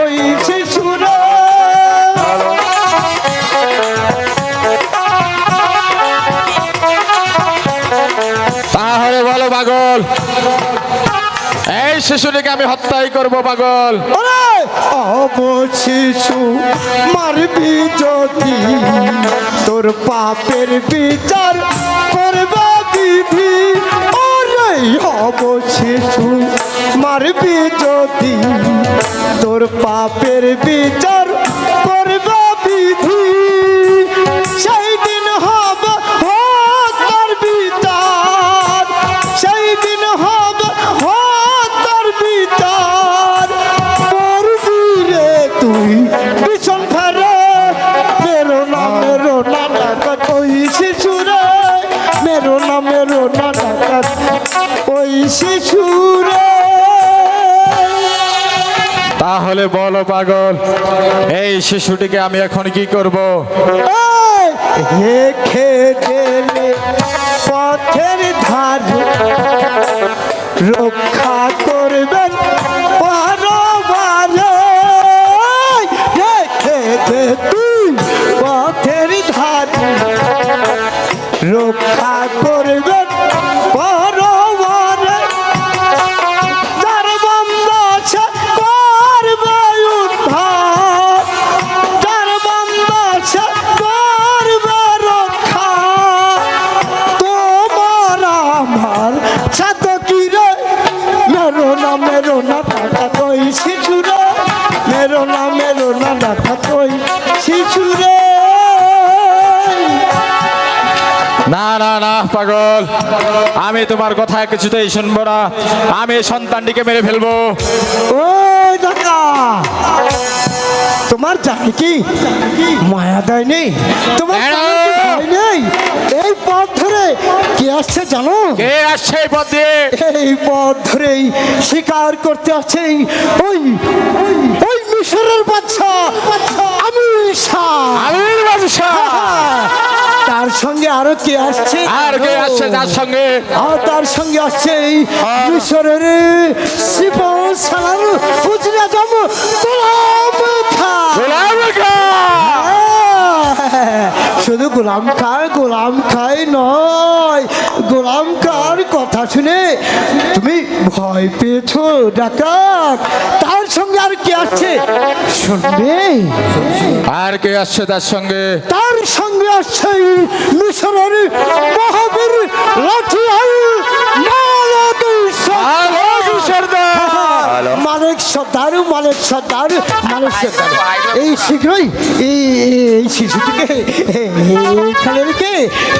ওই শিশুরে। তাহলে বলো পাগল। এই শিশুটিকে আমি হত্যাই করব পাগল। শিশু মারবি যদি। তোর পাপের বিচার করবে বিধি। অব শিশু মারবি যদি তোর পাপের বিচার তাহলে বলো পাগল এই শিশুটিকে আমি এখন কি করব? পথের ধার রক্ষা করবেন। না মেরো না কই শিশুরে না না না পাগল। আমি তোমার কথা কিছুতেই শুনব না। আমি সন্তানটিকে মেরে ফেলব। টাকা তোমার জানি কি? মায়া দেয় নেই তোমার নেই এই পথ ধরে কে আসছে জানো? কে আসছে এই পথ দিয়ে? এই পথ ধরেই শিকার করতে আসছে ওই ওই- ওই মিশরের বাচ্চা আমি আমির বাদশাহ। তার সঙ্গে আরও কে আসছে আর কে আসছে তার সঙ্গে আর তার সঙ্গে আসছে এই মিশরের সিপাহ সালার উজরা জম গোলাম খায় গোলাম খায় নয়। গোলাম খার কথা শুনে তুমি ভয় পেয়েছ ডাকাত। তার সঙ্গে আর কি আসছে শুনবে? আর কে আসছে তার সঙ্গে? তার সঙ্গে আসছে এই মিশরের মহাবীর লাঠিয়াল মালিক আলোক সর্দার। মালিক সর্দার মালিক সর্দার মালিক সর্দার। এই শীঘ্রই এই এই শিশুটিকে এখানে রেখে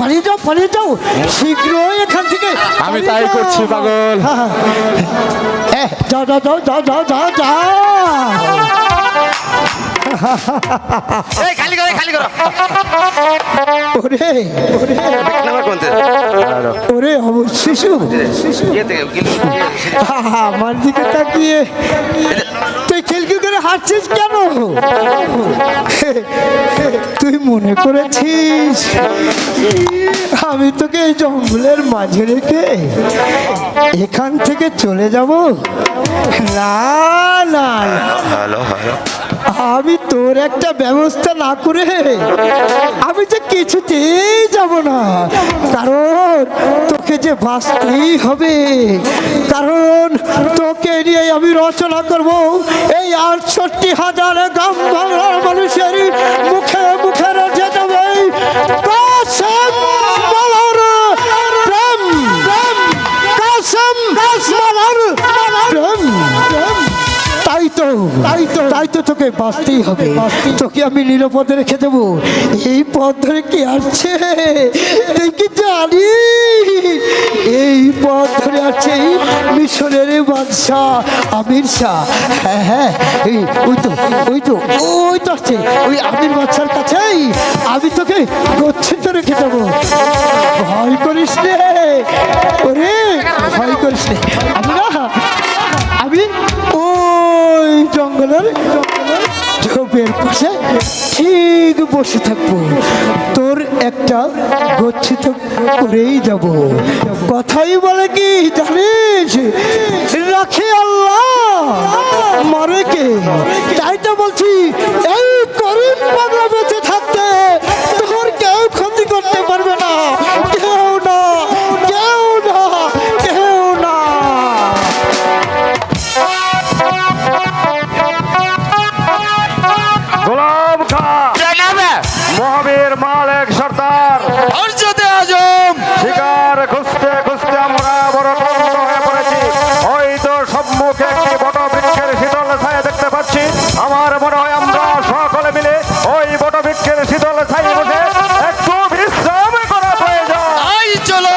পালিয়ে যাও পালিয়ে যাও। শীঘ্রই এখান থেকে আমি তাই করছি পাগল। হ্যাঁ, হ্যাঁ। এ, যাও যাও যাও যাও যাও যাও যাও। খালি করো খালি করো। ওরে ওরে। ওরে শিশু। শিশু। ইয়ে আমার দিকে তাকিয়ে। তুই খিলকি করে হাসছিস কেন? তুই মনে করেছিস? আমি তোকে এই জঙ্গলের মাঝে রেখে এখান থেকে চলে যাব? না না আমি তোর একটা ব্যবস্থা না করে আমি যে কিছুতেই যাব না। কারণ তোকে যে বাঁচতেই হবে কারণ তোকে নিয়ে আমি রচনা করব এই আটষট্টি হাজার গ্রাম বাংলার মানুষের মুখে মুখে রচে দেবে। তো তাই তো তাই তো তোকে বাঁচতেই হবে তোকে আমি নিরাপদে রেখে দেবো। এই পথ ধরে কি আসছে? তুই কি জানি। এই পথ ধরে আছে মিশরের বাদশাহ আমির শাহ। হ্যাঁ হ্যাঁ ওই তো ওই তো ওই তো আসছে। ওই আমির বাদশার কাছেই আমি তোকে গচ্ছিত রেখে দেবো। ভয় করিস রে ওরে ভয় করিস রে আমি না আমি ওই জঙ্গলের জঙ্গলের ঝোপের পাশে ঠিক বসে থাকব। তোর একটা গচ্ছিত করেই যাব। কথাই বলে কি জানিস? রাখি আল্লাহ। মহাবীর মালিক সর্দার। হরজতে আজম। শিকার খুঁজতে খুঁজতে আমরা বড় ক্লান্ত হয়ে পড়েছি। ওই তো সম্মুখে একটি বট বৃক্ষের শীতল ছায়া দেখতে পাচ্ছি। আমার মনে হয় আমরা সকলে মিলে ওই বট বৃক্ষের শীতল ছায়া বসে একটু বিশ্রাম করা প্রয়োজন। আই চলো।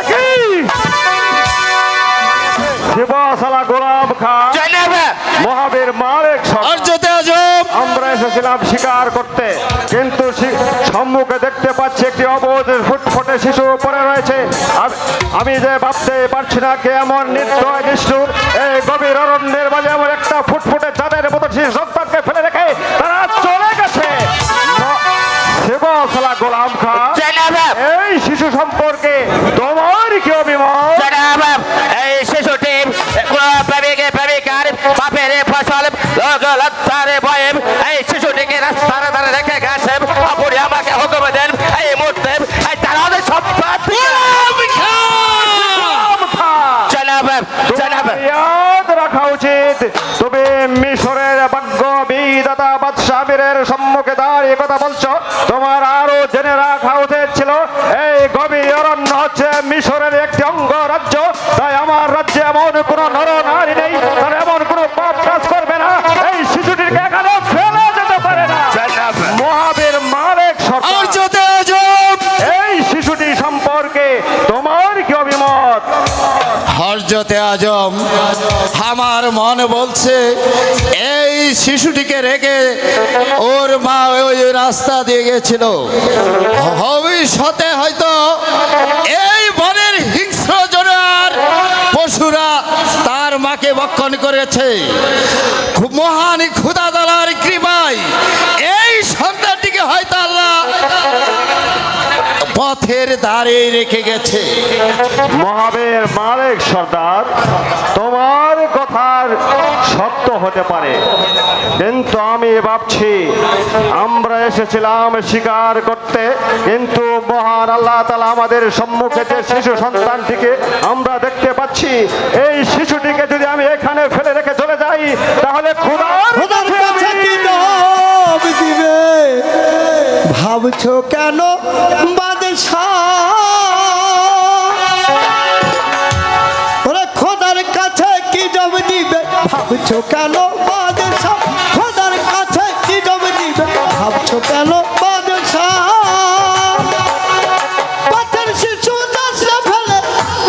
একই। গোলাম খা মহাবীর মালিক সর্দার হরজতে আজম আমরা এসেছিলাম শিকার করতে। কিন্তু সম্মুখে দেখতে পাচ্ছি একটি অবোধ ফুটফুটে শিশু পড়ে রয়েছে। আমি যে ভাবতে পারছি না কে এমন নির্দয় নিষ্ঠুর এই গভীর অরণ্যের মাঝে এমন একটা ফুটফুটে চাঁদের মতো শিশু সন্তানকে ফেলে রেখে তারা চলে গেছে। শিবশালা গোলাম খা এই শিশু সম্পর্কে তোমার কি অভিমত? এই শিশুটি প্রেমিকে প্রেমিকার বাপের ফসল ধারে রেখে গেছে আপনি আমাকে হুকুম দেন এই মুহূর্তে এই তারা সম্পত্তি গোলাম খা জনাব জনাব। ইয়াদ রাখা উচিত। তুমি মিশরের ভাগ্য বিদাতা বাদশাহিরের সম্মুখে দাঁড়িয়ে কথা বলছো। তোমার আরও জেনে রাখা উচিত ছিল এই গভীর অরণ্য হচ্ছে মিশরের একটি অঙ্গ রাজ্য তাই আমার রাজ্যে এমন কোনো হরজতে আজম। আমার মন বলছে, এই শিশুটিকে রেখে ওর মা ওই রাস্তা দিয়ে গেছিল। ভবিষ্যতে হয়তো এই বনের হিংস্র জনার পশুরা তার মাকে বক্ষণ করেছে। মহান ক্ষুদা দলার কৃপায় পথের দ্বারে রেখে গেছে। মহাবীর মালিক সর্দার তোমার কথার সত্য হতে পারে। কিন্তু আমি ভাবছি আমরা এসেছিলাম শিকার করতে কিন্তু মহান আল্লাহ তালা আমাদের সম্মুখে যে শিশু সন্তানটিকে আমরা দেখতে পাচ্ছি এই শিশুটিকে যদি আমি এখানে ফেলে রেখে চলে যাই তাহলে খুদার খোদার কাছে কাছে আমি- কি জবাব দিবে? ভাবছ কেন? ভাবছ কেন বাদশাহ? খোদার কাছে কি জব দিবে? ভাবছ কেন বাদশাহ? পথের শিশু দাস না ফেলে,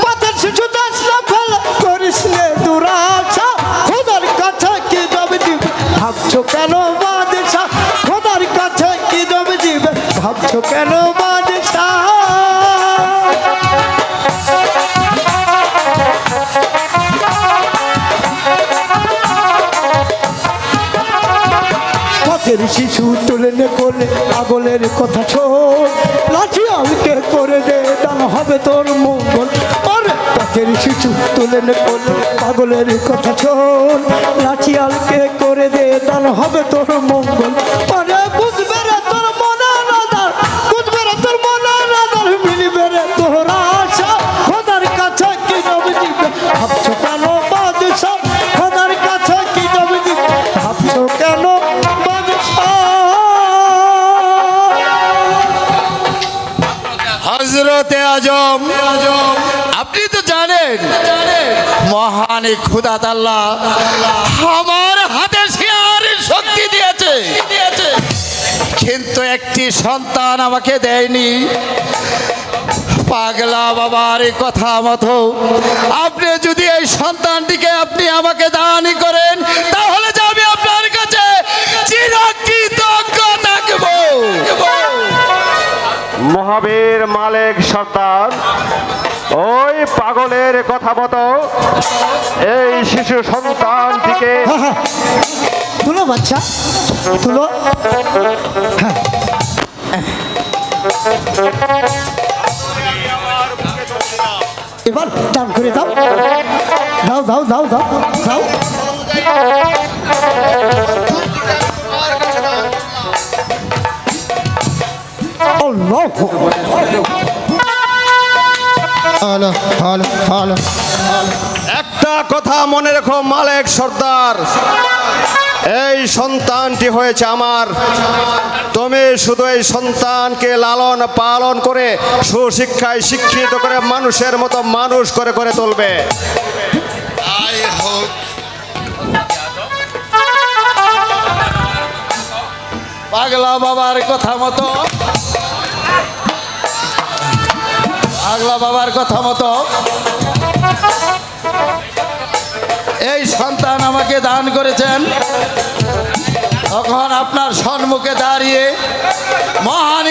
পথের শিশু দাস না ফেলে করিস নে দুরাশা? খোদার কাছে কি জব দিবে? ভাবছ কেন বাদশাহ? খোদার কাছে কি জব দিবে? ভাবছ কেন পথের শিশু তুলে নে কোলে পাগলের কথা লাঠি আলকে করে দে দান হবে তোর মঙ্গল। আর পথের শিশু তুলে নে কোলে পাগলের কথা শোন। জানেন? মহান খুদা আল্লাহ আমার হাতে শক্তি দিয়েছে। কিন্তু একটি সন্তান আমাকে দেয়নি। পাগলা বাবার কথা মতো। আপনি যদি এই সন্তানটিকে আপনি আমাকে দানই করেন, তাহলে যে আপনার কাছে মহাবীর মালিক সর্দার। পাগলের কথা মতো এই শিশু সন্তানটিকে হ্যাঁ হ্যাঁ। তুলো বাচ্চা, তুলো। হ্যাঁ। এবার টান করে দাও। দাও দাও দাও দাও দাও। হ্যালো একটা কথা মনে রেখো মালেক সর্দার। এই সন্তানটি হয়েছে আমার। তুমি শুধু এই সন্তানকে লালন পালন করে সুশিক্ষায় শিক্ষিত করে মানুষের মতো মানুষ করে করে তুলবে। পাগলা বাবার কথা মতো। পাগলা বাবার কথা মতো। এই সন্তান আমাকে দান করেছেন। তখন আপনার সম্মুখে দাঁড়িয়ে মহান